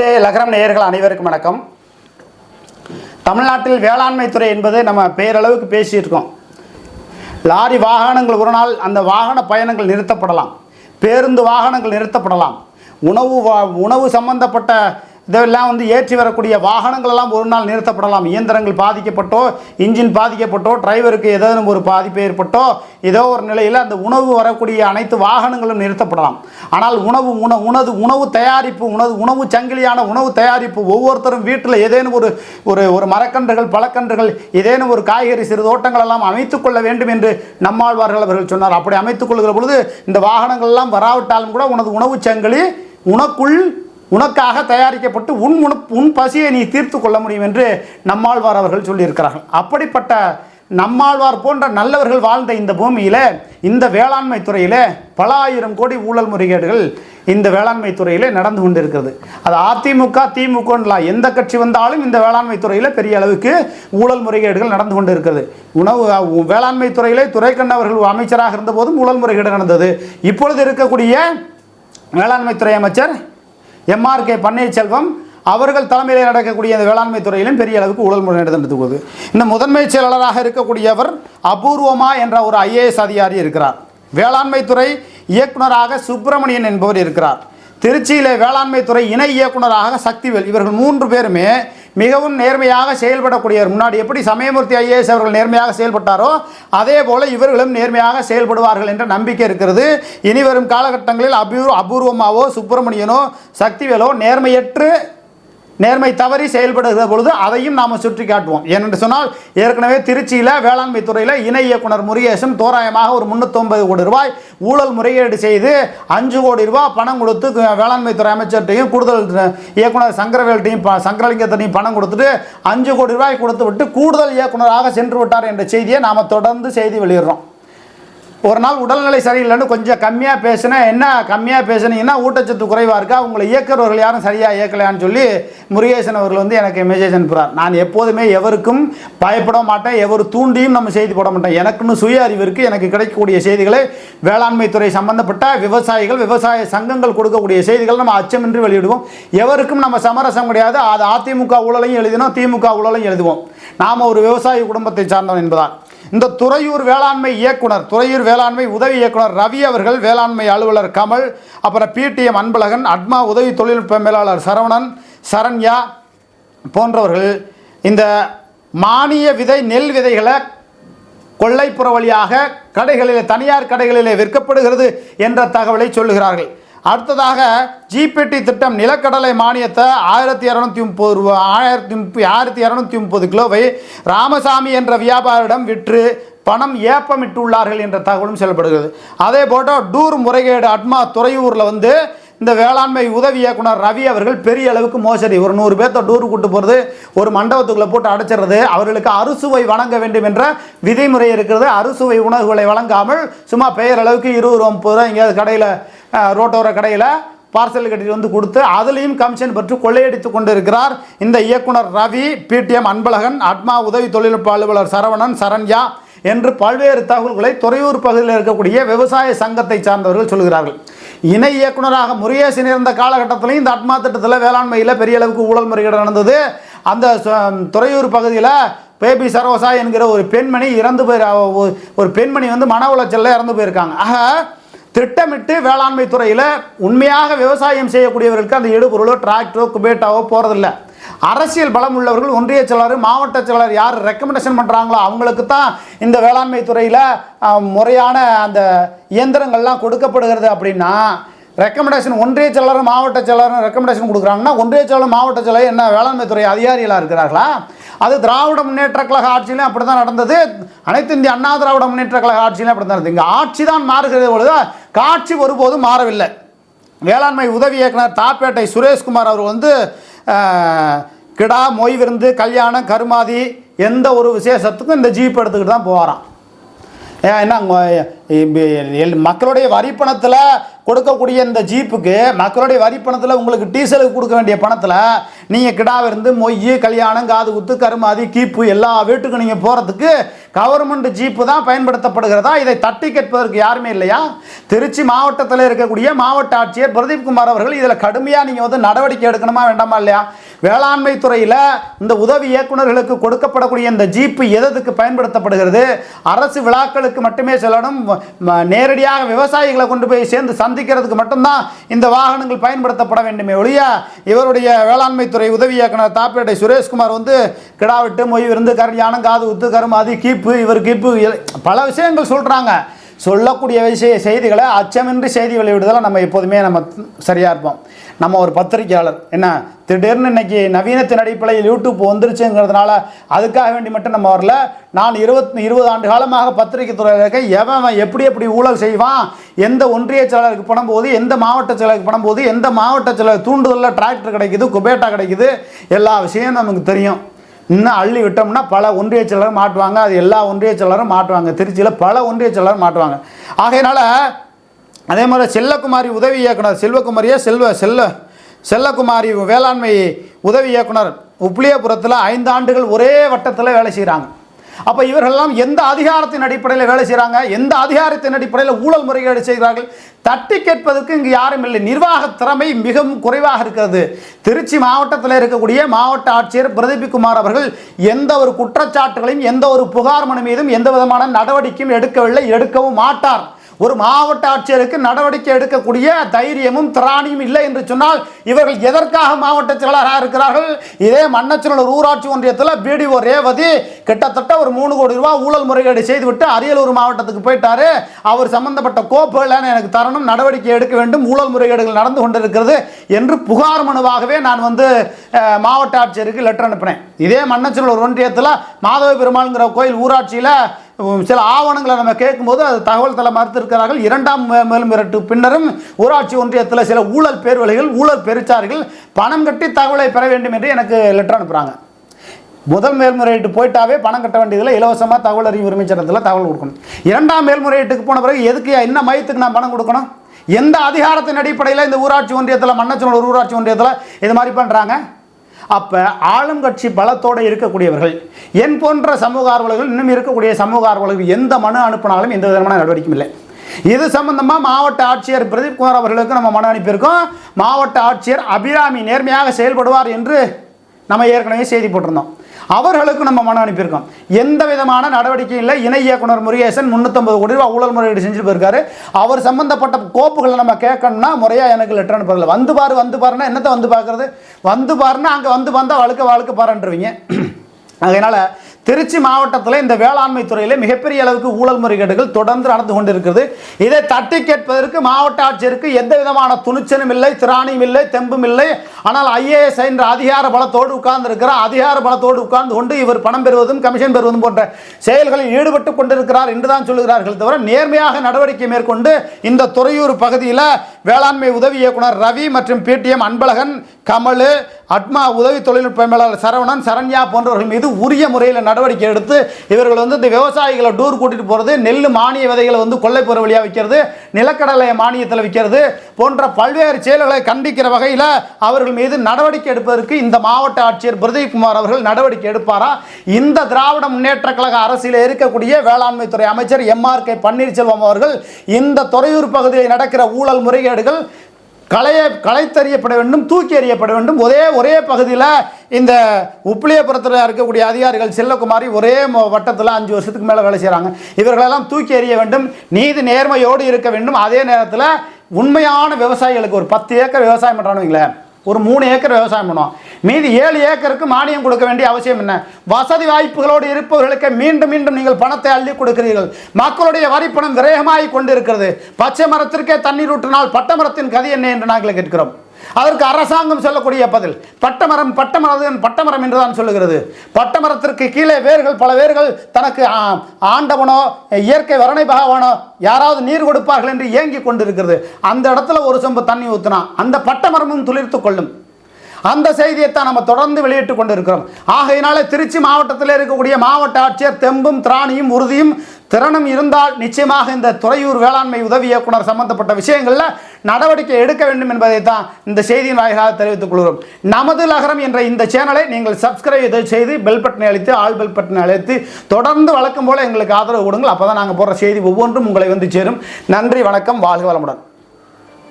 லகரம் நேயர்கள் அனைவருக்கும் வணக்கம். தமிழ்நாட்டில் வேளாண்மை துறை என்பது நம்ம பேரளவுக்கு பேசியிருக்கோம் லாரி வாகனங்கள் ஒரு நாள் அந்த வாகன பயணங்கள் நிறுத்தப்படலாம். பேருந்து வாகனங்கள் நிறுத்தப்படலாம். உணவு உணவு சம்பந்தப்பட்ட இதெல்லாம் வந்து ஏற்றி வரக்கூடிய வாகனங்கள் எல்லாம் ஒரு நாள் நிறுத்தப்படலாம். இயந்திரங்கள் பாதிக்கப்பட்டோ இன்ஜின் பாதிக்கப்பட்டோ டிரைவருக்கு ஏதேனும் ஒரு பாதிப்பு ஏற்பட்டோ ஏதோ ஒரு நிலையில் அந்த உணவு வரக்கூடிய அனைத்து வாகனங்களும் நிறுத்தப்படலாம். ஆனால் உணவு உண உணவு உணவு தயாரிப்பு உணவு உணவு சங்கிலியான உணவு தயாரிப்பு ஒவ்வொருத்தரும் வீட்டில் ஏதேனும் ஒரு ஒரு ஒரு மரக்கன்றுகள் பழக்கன்றுகள் ஏதேனும் ஒரு காய்கறி சிறு தோட்டங்கள் எல்லாம் அமைத்துக் கொள்ள வேண்டும் என்று நம்மாழ்வார்கள் அவர்கள் சொன்னார். அப்படி அமைத்துக் கொள்கிற பொழுது இந்த வாகனங்கள் எல்லாம் வராவிட்டாலும் கூட உனது உணவு சங்கிலி உனக்குள் உனக்காக தயாரிக்கப்பட்டு உன் உணப் உன் பசியை நீ தீர்த்து கொள்ள முடியும் என்று நம்மாழ்வார் அவர்கள் சொல்லியிருக்கிறார்கள். அப்படிப்பட்ட நம்மாழ்வார் போன்ற நல்லவர்கள் வாழ்ந்த இந்த பூமியில் இந்த வேளாண்மை துறையில் பல ஆயிரம் கோடி ஊழல் முறைகேடுகள் இந்த வேளாண்மை துறையில் நடந்து கொண்டிருக்கிறது. அது அதிமுக திமுக எந்த கட்சி வந்தாலும் இந்த வேளாண்மை துறையில் பெரிய அளவுக்கு ஊழல் முறைகேடுகள் நடந்து கொண்டு இருக்கிறது உணவு வேளாண்மை துறையிலே துரைக்கண்ண அவர்கள் அமைச்சராக இருந்தபோதும் ஊழல் முறைகேடு நடந்தது. இப்பொழுது இருக்கக்கூடிய வேளாண்மைத்துறை அமைச்சர் எம்ஆர் கே பன்னீர்செல்வம் அவர்கள் தலைமையில் நடக்கக்கூடிய இந்த வேளாண்மை துறையிலும் பெரிய அளவுக்கு ஊழல் முறை நடந்து போகுது. இந்த முதன்மை செயலாளராக இருக்கக்கூடியவர் அபூர்வமா என்ற ஒரு ஐஏஎஸ் அதிகாரி இருக்கிறார். வேளாண்மை துறை இயக்குனராக சுப்பிரமணியன் என்பவர் இருக்கிறார். திருச்சியில் வேளாண்மை துறை இணை இயக்குனராக சக்திவேல் இவர்கள் மூன்று பேருமே மிகவும் நேர்மையாக செயல்படக்கூடியவர் முன்னாடி எப்படி சமயமூர்த்தி ஐஏஎஸ் அவர்கள் நேர்மையாக செயல்பட்டாரோ அதே போல இவர்களும் நேர்மையாக செயல்படுவார்கள் என்ற நம்பிக்கை இருக்கிறது. இனி வரும் காலகட்டங்களில் அபூர் அபூர்வமாவோ சுப்பிரமணியனோ சக்திவேலோ நேர்மையற்று நேர்மை தவறி செயல்படுகிற பொழுது அதையும் நாம் சுற்றி காட்டுவோம். ஏனென்று சொன்னால் ஏற்கனவே திருச்சியில் வேளாண்மை துறையில் இணை இயக்குனர் முருகேசன் தோராயமாக ஒரு முந்நூற்றொம்பது கோடி ரூபாய் ஊழல் முறையீடு செய்து அஞ்சு கோடி ரூபாய் பணம் கொடுத்து வேளாண்மை துறை அமைச்சர்கிட்டையும் கூடுதல் இயக்குனர் சங்கரவேல்ட்டையும் ப- சங்கரலிங்கத்தினையும் பணம் கொடுத்துட்டு அஞ்சு கோடி ரூபாய் கொடுத்து விட்டு கூடுதல் இயக்குனராக சென்று விட்டார் என்ற செய்தியை நாம் தொடர்ந்து செய்தி வெளியிடுறோம். ஒரு நாள் உடல்நிலை சரியில்லைன்னு கொஞ்சம் கம்மியாக பேசினேன் என்ன? கம்மியாக பேசுனீங்கன்னா ஊட்டச்சத்து குறைவாக இருக்கா? உங்களை இயக்கிறவர்கள் யாரும் சரியாக இயக்கலையான்னு சொல்லி முருகேசன் அவர்கள் வந்து எனக்கு மெசேஜ் அனுப்புகிறார் நான் எப்போதுமே எவருக்கும் பயப்பட மாட்டேன். எவர் தூண்டியும் நம்ம செய்தி போட மாட்டேன் எனக்குன்னு சுய அறிவு இருக்குது எனக்கு கிடைக்கக்கூடிய செய்திகளை வேளாண்மை துறை சம்பந்தப்பட்ட விவசாயிகள் விவசாய சங்கங்கள் கொடுக்கக்கூடிய செய்திகள் நம்ம அச்சமின்றி வெளியிடுவோம். எவருக்கும் நம்ம சமரசம் கிடையாது. அது அதிமுக ஊழலையும் எழுதினோம் திமுக ஊழலையும் எழுதுவோம். நாம் ஒரு விவசாய குடும்பத்தை சார்ந்தவன் என்பதால். இந்த துறையூர் வேளாண்மை இயக்குனர் துறையூர் வேளாண்மை உதவி இயக்குனர் ரவி அவர்கள் வேளாண்மை அலுவலர் கமல் அப்புறம் பிடிஎம் அன்பழகன் அட்மா உதவி தொழில்நுட்ப மேலாளர் சரவணன் சரண்யா போன்றவர்கள் இந்த மானிய விதை நெல் விதைகளை கொள்ளைப்புற வழியாக கடைகளில் தனியார் கடைகளிலே விற்கப்படுகிறது என்ற தகவலை சொல்லுகிறார்கள். அடுத்ததாக ஜிபிடி திட்டம் நிலக்கடலை மானியத்தை ஆயிரத்தி இரநூத்தி முப்பது ரூபா ஆயிரத்தி முப்பது ஆயிரத்தி இரநூத்தி முப்பது கிலோவை ராமசாமி என்ற வியாபாரியிடம் விற்று பணம் ஏப்பமிட்டுள்ளார்கள் என்ற தகவலும் செயல்படுகிறது. அதே போட்டு டூர் முறைகேடு அட்மா துறையூரில் வந்து இந்த வேளாண்மை உதவி இயக்குனர் ரவி அவர்கள் பெரிய அளவுக்கு மோசடி. ஒரு நூறு பேர்த்த டூர் கூட்டு போகிறது ஒரு மண்டபத்துக்குள்ளே போட்டு அடைச்சிடுறது அவர்களுக்கு அறுசுவை வழங்க வேண்டும் என்ற விதிமுறை இருக்கிறது. அறுசுவை உணவுகளை வழங்காமல் சும்மா பெயர் அளவுக்கு இருபது ரூபா முப்பது ரூபா எங்கேயாவது கடையில் ரோட்டோர கடையில் பார்சல் கட்டிட்டு வந்து கொடுத்து அதுலேயும் கமிஷன் பெற்று கொள்ளையடித்து கொண்டு இருக்கிறார் இந்த இயக்குனர் ரவி பிடிஎம் அன்பழகன் அட்மா உதவி தொழில்நுட்ப அலுவலர் சரவணன் சரண்யா என்று பல்வேறு தகவல்களை துறையூர் பகுதியில் இருக்கக்கூடிய விவசாய சங்கத்தை சார்ந்தவர்கள் சொல்கிறார்கள். இணை இயக்குனராக முருகேசன் இருந்த காலகட்டத்திலையும் இந்த அட்மா திட்டத்தில் வேளாண்மையில் பெரிய அளவுக்கு ஊழல் முறைகேடு நடந்தது. அந்த ச- துறையூர் பகுதியில் பேபி சரோசா என்கிற ஒரு பெண்மணி இறந்து போய் ஒரு பெண்மணி வந்து மன உளைச்சலில் இறந்து போயிருக்காங்க. ஆக திட்டமிட்டு வேளாண்மை துறையில் உண்மையாக விவசாயம் செய்யக்கூடியவர்களுக்கு அந்த எடுபொருளோ டிராக்டரோ குபேட்டாவோ போகிறதில்ல அரசியல் பலம் உள்ளவர்கள் ஒன்றிய செயலாளர் மாவட்ட செயலாளர் யார் ரெக்கமெண்டேஷன் பண்ணுறாங்களோ அவங்களுக்கு தான் இந்த வேளாண்மை துறையில் முறையான அந்த இயந்திரங்கள்லாம் கொடுக்கப்படுகிறது அப்படின்னா ரெக்கமெண்டேஷன் ஒன்றிய செயலாளர் மாவட்ட செயலாளர் ரெக்கமெண்டேஷன் கொடுக்குறாங்கன்னா ஒன்றிய செயலாளர் மாவட்ட செயலாளர் என்ன வேளாண்மை துறை அதிகாரிகளாக இருக்கிறார்களா? அது திராவிட முன்னேற்ற கழக ஆட்சியிலும் அப்படி தான் நடந்தது. அனைத்து இந்திய அண்ணா திராவிட முன்னேற்ற கழக ஆட்சியிலும் அப்படி தான் நடந்தது. இங்கே ஆட்சி தான் மாறுகிறது பொழுது காட்சி ஒருபோதும் மாறவில்லை. வேளாண்மை உதவி இயக்குனர் தாப்பேட்டை சுரேஷ்குமார் அவர் வந்து கிடா மொய் விருந்து கல்யாணம் கருமாதி எந்த ஒரு விசேஷத்துக்கும் இந்த ஜீப் எடுத்துக்கிட்டு தான் போகிறான் ஏன் என்ன எல்- மக்களுடைய வரி பணத்தில் கொடுக்கக்கூடிய இந்த ஜீப்புக்கு மக்களுடைய வரி பணத்தில் உங்களுக்கு டீசலுக்கு கொடுக்க வேண்டிய பணத்தில் நீங்கள் கிடாவிருந்து மொய் கல்யாணம் காது குத்து கருமாதி கீப்பு எல்லா வீட்டுக்கும் நீங்கள் போகிறதுக்கு கவர்மெண்ட் ஜீப்பு தான் பயன்படுத்தப்படுகிறதா? இதை தட்டி கேட்பதற்கு யாருமே இல்லையா? திருச்சி மாவட்டத்தில் இருக்கக்கூடிய மாவட்ட ஆட்சியர் பிரதீப் குமார் அவர்கள் இதில் கடுமையாக நீங்கள் வந்து நடவடிக்கை எடுக்கணுமா வேண்டாமா இல்லையா? வேளாண்மை துறையில் இந்த உதவி இயக்குநர்களுக்கு கொடுக்கப்படக்கூடிய இந்த ஜீப்பு எதற்கு பயன்படுத்தப்படுகிறது? அரசு விழாக்களுக்கு மட்டுமே செல்லணும். நேரடியாக விவசாயிகளை கொண்டு போய் சேர்ந்து சந்திக்கிறதுக்கு மட்டும்தான் இந்த வாகனங்கள் பயன்படுத்தப்பட வேண்டுமே ஒழிய இவருடைய வேளாண்மை துறை உதவி இயக்குனர் தாப்பேட்டை சுரேஷ்குமார் வந்து கிடா விட்டு மொய் விருந்து கல்யாணம் காது உத்து கருமாதி கீப்பு இவர் கீப்பு பல விஷயங்கள் சொல்கிறாங்க சொல்லக்கூடிய விஷய செய்திகளை அச்சமின்றி செய்தி வெளியிடுதல நம்ம எப்போதுமே நம்ம சரியாக இருப்போம். நம்ம ஒரு பத்திரிக்கையாளர் என்ன? திடீர்னு இன்னைக்கு நவீனத்தின் அடிப்படையில் யூடியூப் வந்துருச்சுங்கிறதுனால அதுக்காக வேண்டி மட்டும் நம்ம வரல. நான் இருபத் இருபது ஆண்டு காலமாக பத்திரிகை துறையில் இருக்க எவன் அவன் எப்படி எப்படி ஊழல் செய்வான்? எந்த ஒன்றிய செயலருக்கு பணம் போகுது? எந்த மாவட்ட செயலருக்கு பணம் போகுது? எந்த மாவட்ட செயலர் தூண்டுதலில் டிராக்டர் கிடைக்குது குபேட்டா கிடைக்குது? எல்லா விஷயம் நமக்கு தெரியும். இன்னும் அள்ளி விட்டோம்னா பல ஒன்றிய செயலரும் மாட்டுவாங்க அது எல்லா ஒன்றிய செயலரும் மாட்டுவாங்க. திருச்சியில் பல ஒன்றிய செயலரும் மாட்டுவாங்க. ஆகையினால அதே மாதிரி செல்லக்குமாரி உதவி இயக்குனர் செல்வகுமாரியே செல்வ செல்ல செல்லக்குமாரி வேளாண்மை உதவி இயக்குனர் உப்ளியபுரத்தில் ஐந்து ஆண்டுகள் ஒரே வட்டத்தில் வேலை செய்கிறாங்க அப்போ இவர்கள்லாம் எந்த அதிகாரத்தின் அடிப்படையில் வேலை செய்கிறாங்க எந்த அதிகாரத்தின் அடிப்படையில் ஊழல் முறைகேடு செய்கிறார்கள்? தட்டி கேட்பதற்கு இங்கு யாரும் இல்லை. நிர்வாக திறமை மிகவும் குறைவாக இருக்கிறது. திருச்சி மாவட்டத்தில் இருக்கக்கூடிய மாவட்ட ஆட்சியர் பிரதீப் குமார் அவர்கள் எந்த ஒரு குற்றச்சாட்டுகளையும் எந்த ஒரு புகார் மனு மீதும் எந்த விதமான நடவடிக்கையும் எடுக்கவில்லை எடுக்கவும் மாட்டார். ஒரு மாவட்ட ஆட்சியருக்கு நடவடிக்கை எடுக்கக்கூடிய தைரியமும் திராணியும் இல்லை என்று சொன்னால் இவர்கள் எதற்காக மாவட்ட செயலராக இருக்கிறார்கள்? இதே மன்னச்சநல்லூர் ஊராட்சி ஒன்றியத்தில் பிடிஓ ரேவதி கிட்டத்தட்ட ஒரு மூணு கோடி ரூபாய் ஊழல் முறைகேடு செய்துவிட்டு அரியலூர் மாவட்டத்துக்கு போயிட்டாரு. அவர் சம்பந்தப்பட்ட கோப்புகள் எனக்கு தரணும் நடவடிக்கை எடுக்க வேண்டும் ஊழல் முறைகேடுகள் நடந்து கொண்டிருக்கிறது என்று புகார் மனுவாகவே நான் வந்து மாவட்ட ஆட்சியருக்கு லெட்டர் அனுப்பினேன். இதே மன்னச்சநல்லூர் ஒன்றியத்தில் மாதவ பெருமாள்ங்கிற கோயில் ஊராட்சியில் சில ஆவணங்களை நம்ம கேட்கும்போது அது தகவல் தலை மறுத்திருக்கிறார்கள் இரண்டாம் மே- பின்னரும் ஊராட்சி ஒன்றியத்தில் சில ஊழல் பேர்வழிகள் ஊழல் பெருச்சார்கள் பணம் கட்டி தகவலை பெற வேண்டும் என்று எனக்கு லெட்டர் அனுப்புகிறாங்க முதல் மேல்முறையீட்டு போயிட்டாவே பணம் கட்ட வேண்டியதில் இலவசமாக தகவல் அறிவு உரிமை சட்டத்தில் தகவல் கொடுக்கணும். இரண்டாம் மேல்முறையீட்டுக்கு போன பிறகு எதுக்கு என்ன மையத்துக்கு நான் பணம் கொடுக்கணும்? எந்த அதிகாரத்தின் அடிப்படையில் இந்த ஊராட்சி ஒன்றியத்தில் மன்னச்சனூர் ஊராட்சி ஒன்றியத்தில் இது மாதிரி பண்ணுறாங்க அப்போ ஆளும் கட்சி பலத்தோடு இருக்கக்கூடியவர்கள். என் போன்ற சமூக ஆர்வலர்கள் இன்னும் இருக்கக்கூடிய சமூக ஆர்வலர்கள் எந்த மனு அனுப்பினாலும் எந்த விதமான நடவடிக்கையும் இல்லை. இது சம்பந்தமாக மாவட்ட ஆட்சியர் பிரதீப் குமார் அவர்களுக்கு நம்ம மனு அனுப்பியிருக்கோம். மாவட்ட ஆட்சியர் அபிராமி நேர்மையாக செயல்படுவார் என்று நம்ம ஏற்கனவே செய்தி போட்டிருந்தோம். அவர்களுக்கு நம்ம மனம் அனுப்பியிருக்கோம். எந்த விதமான நடவடிக்கையும் இல்லை. இணை இயக்குனர் முருகேசன் முந்நூற்றம்பது கோடி ரூபா ஊழல் முறையீடு செஞ்சுட்டு போயிருக்காரு. அவர் சம்பந்தப்பட்ட கோப்புகளை நம்ம கேட்கணும்னா முறையாக எனக்கு லெட்டர் அனுப்புறதில்ல. வந்து பாரு வந்து பாருன்னா என்னத்தை வந்து பார்க்கறது? வந்து பாருன்னா அங்கே வந்து வந்தால் வழுக்க வழுக்க பாருன்றவீங்க. அதனால் திருச்சி மாவட்டத்தில் இந்த வேளாண்மை துறையில் மிகப்பெரிய அளவுக்கு ஊழல் முறைகேடுகள் தொடர்ந்து நடந்து கொண்டிருக்கிறது. இதை தட்டி கேட்பதற்கு மாவட்ட ஆட்சியருக்கு எந்த விதமான துணிச்சலும் இல்லை திராணியும் இல்லை தெம்பும் இல்லை. ஆனால் ஐஏஎஸ் என்ற அதிகார பலத்தோடு உட்கார்ந்து இருக்கிறார் அதிகார பலத்தோடு உட்கார்ந்து கொண்டு இவர் பணம் பெறுவதும் கமிஷன் பெறுவதும் போன்ற செயல்களில் ஈடுபட்டு கொண்டிருக்கிறார் என்று தான் சொல்லுகிறார்கள் தவிர நேர்மையாக நடவடிக்கை மேற்கொண்டு இந்த துறையூர் பகுதியில் வேளாண்மை உதவி இயக்குனர் ரவி மற்றும் பிடிஎம் அன்பழகன் கமலு அட்மா உதவி தொழில்நுட்ப மேலாளர் சரவணன் சரண்யா போன்றவர்கள் மீது உரிய முறையில் நடவடிக்கை எடுத்து இவர்கள் வந்து இந்த விவசாயிகளை டூர் கூட்டிட்டு போகிறது நெல் மானிய விதைகளை வந்து கொள்ளைப்புற வழியாக விற்கிறது நிலக்கடலை மானியத்தில் விற்கிறது போன்ற பல்வேறு செயல்களை கண்டிக்கிற வகையில் அவர்கள் மீது நடவடிக்கை எடுப்பதற்கு இந்த மாவட்ட ஆட்சியர் பிரதீப்குமார் அவர்கள் நடவடிக்கை எடுப்பாரா? இந்த திராவிட முன்னேற்ற கழக அரசியல் இருக்கக்கூடிய வேளாண்மை துறை அமைச்சர் எம்ஆர் கே பன்னீர்செல்வம் அவர்கள் இந்த துறையூர் பகுதியில் நடக்கிற ஊழல் முறைகேடுகள் களைய களைத்தறியப்பட வேண்டும் தூக்கி எறியப்பட வேண்டும். ஒரே ஒரே பகுதியில் இந்த உப்பிலியபுரத்தில் இருக்கக்கூடிய அதிகாரிகள் செல்லகுமாரி ஒரே வட்டத்தில் அஞ்சு வருஷத்துக்கு மேலே வேலை செய்கிறாங்க இவர்களெல்லாம் தூக்கி எறிய வேண்டும் நீதி நேர்மையோடு இருக்க வேண்டும். அதே நேரத்தில் உண்மையான விவசாயிகளுக்கு ஒரு பத்து ஏக்கர் விவசாயம் பண்ணுறான்னு வைங்களேன். ஒரு மூணு ஏக்கர் விவசாயம் பண்ணுவோம் மீதி ஏழு ஏக்கருக்கு மானியம் கொடுக்க வேண்டிய அவசியம் என்ன? வசதி வாய்ப்புகளோடு இருப்பவர்களுக்கு மீண்டும் மீண்டும் நீங்கள் பணத்தை அள்ளி கொடுக்கிறீர்கள். மக்களுடைய வரிப்பணம் விரயமாகி கொண்டிருக்கிறது. பச்சை மரத்திற்கே தண்ணீர் ஊற்றினால் பட்ட மரத்தின் கதை என்ன என்று நாங்கள் கேட்கிறோம். அதற்கு அரசாங்கம் சொல்லக்கூடிய பதில் பட்டமரம் பட்டமரம் பட்டமரம் என்று தான் சொல்லுகிறது. பட்டமரத்திற்கு கீழே வேர்கள் பல வேர்கள் தனக்கு ஆண்டவனோ இயற்கை வரணை பகவானோ யாராவது நீர் கொடுப்பார்கள் என்று ஏங்கி கொண்டிருக்கிறது. அந்த இடத்துல ஒரு சொம்பு தண்ணி ஊற்றினா அந்த பட்டமரமும் துளிர்த்து கொள்ளும். அந்த செய்தியை தான் நம்ம தொடர்ந்து வெளியிட்டு கொண்டு இருக்கிறோம் ஆகையினால திருச்சி மாவட்டத்தில் இருக்கக்கூடிய மாவட்ட ஆட்சியர் தெம்பும் திராணியும் உறுதியும் திறனும் இருந்தால் நிச்சயமாக இந்த துறையூர் வேளாண்மை உதவி இயக்குனர் சம்பந்தப்பட்ட விஷயங்களில் நடவடிக்கை எடுக்க வேண்டும் என்பதை தான் இந்த செய்தியின் வாயிலாக தெரிவித்துக் கொள்கிறோம். நமது நகரம் என்ற இந்த சேனலை நீங்கள் சப்ஸ்கிரைப் செய்து பெல் பட்டனை அழைத்து ஆல் பெல் பட்டனை அழைத்து தொடர்ந்து வழக்கம் போல எங்களுக்கு ஆதரவு கொடுங்கள். அப்போ தான் நாங்கள் போடுற செய்தி ஒவ்வொன்றும் உங்களை வந்து சேரும். நன்றி வணக்கம் வாழ்க வளமுடன்.